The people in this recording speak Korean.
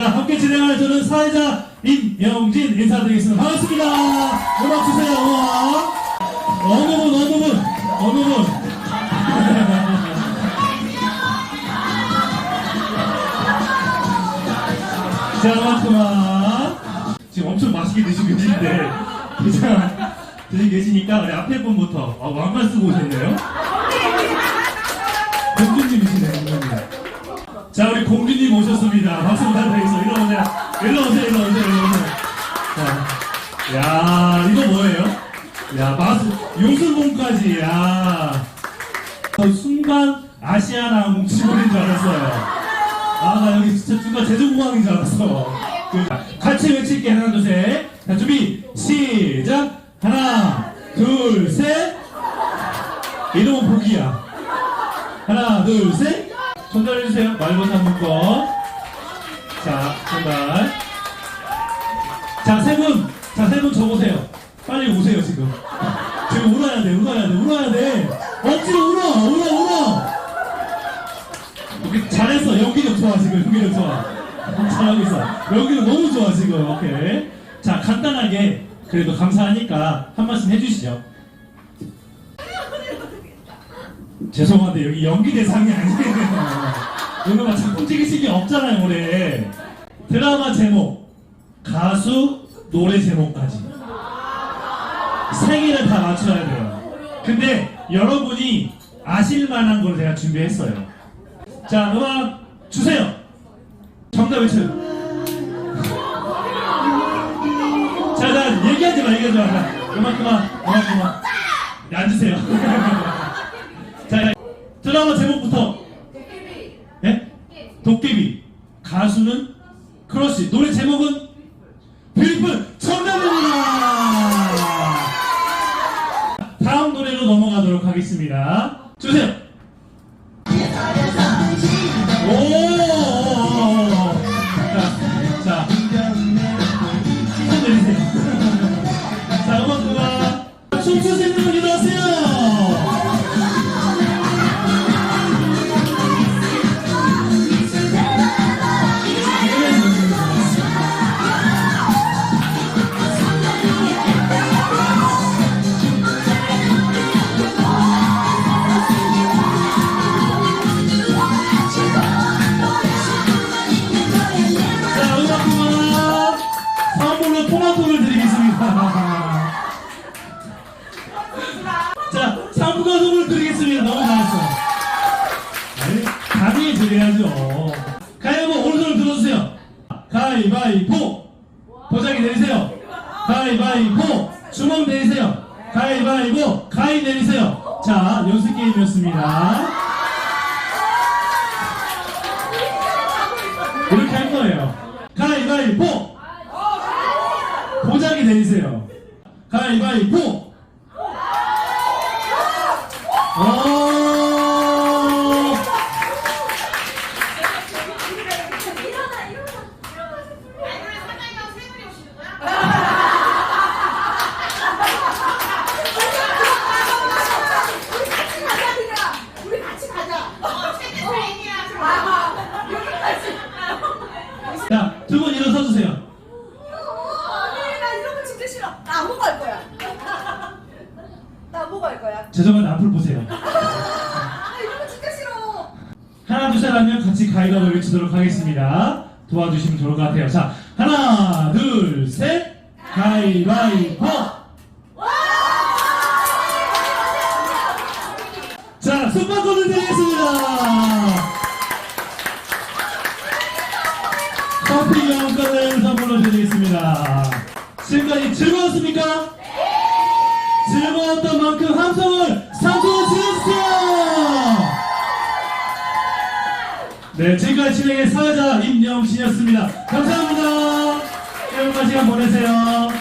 자, 함께 진행할 저는 사회자 임영진 인사드리겠습니다. 반갑습니다. 음악 주세요. 음악. 어느 분, 어느 분, 어느 분. 자, 그만. 지금 엄청 맛있게 드시고 계신데, 자, 드시고 계시니까 우리 앞에 분부터 아, 왕관 쓰고 오셨네요. 공주님 오셨습니다. 박수 부탁드리겠습니다. 일로 오세요. 일로 오세요, 일로 오세요, 일로 오세요. 자, 야, 이거 뭐예요? 야, 마스, 용술봉까지, 야. 어, 순간 아시아나 뭉치버린 줄 알았어요. 아, 나 여기 진짜 순간 제주공항인 줄 알았어. 그, 같이 외칠게. 하나, 둘, 셋. 자, 준비, 시작. 하나, 둘, 셋. 이름은 복이야. 하나, 둘, 셋. 전달해주세요. 말보다 묶어. 자, 전달. 자, 세 분. 자, 세 분 적으세요. 빨리 오세요, 지금. 지금 울어야 돼, 울어야 돼, 울어야 돼. 억지로 울어, 울어, 울어. 오케이, 잘했어. 연기력 좋아, 지금. 연기력 좋아. 잘하고 있어. 연기력 너무 좋아, 지금. 오케이. 자, 간단하게, 그래도 감사하니까 한 말씀 해주시죠. 죄송한데 여기 연기 대상이 아니에요. 오늘 막 작품 찍으신 게 없잖아요, 올해. 드라마 제목, 가수, 노래 제목까지. 세 개를 다 맞춰야 돼요. 근데 여러분이 아실 만한 걸 제가 준비했어요. 자, 음악 주세요. 정답 외쳐요. 자, 자, 얘기하지 마, 얘기하지 마. 자, 음악 그만, 음악 그만. 네, 앉으세요. 자, 드라마 제목부터. 예? 도깨비. 가수는 크러쉬. 노래 제목은 뷰티풀. 정답입니다. 다음 노래로 넘어가도록 하겠습니다. 주세요. 자, 상품과 선물 드리겠습니다. 너무 잘했어. 아니, 다비에 드려야죠. 가위바위보, 오른손을 들어주세요. 가위바위보! 도장이 내리세요. 가위바위보! 주먹 내리세요. 가위바위보! 가위 내리세요. 자, 연습 게임이었습니다. 이렇게 할 거예요. 가위바위보! 보자기 내리세요. 가위바위보! 안 보고 할 거야. 죄송한데 앞을 보세요. 아, 이런 거 진짜 싫어. 하나, 둘, 셋 하면 같이 가위바위보 외치도록 하겠습니다. 도와주시면 좋을 것 같아요. 자, 하나, 둘, 셋! 가위바위보! 자, 손바꿔을 드리겠습니다! 커피 교환권을 선물로 드리겠습니다. 지금까지 즐거웠습니까? 즐거웠던 만큼 함성을 상소로 질러주세요! 네, 지금까지 진행의 사회자 임영신이었습니다. 감사합니다. 행복한 시간 보내세요.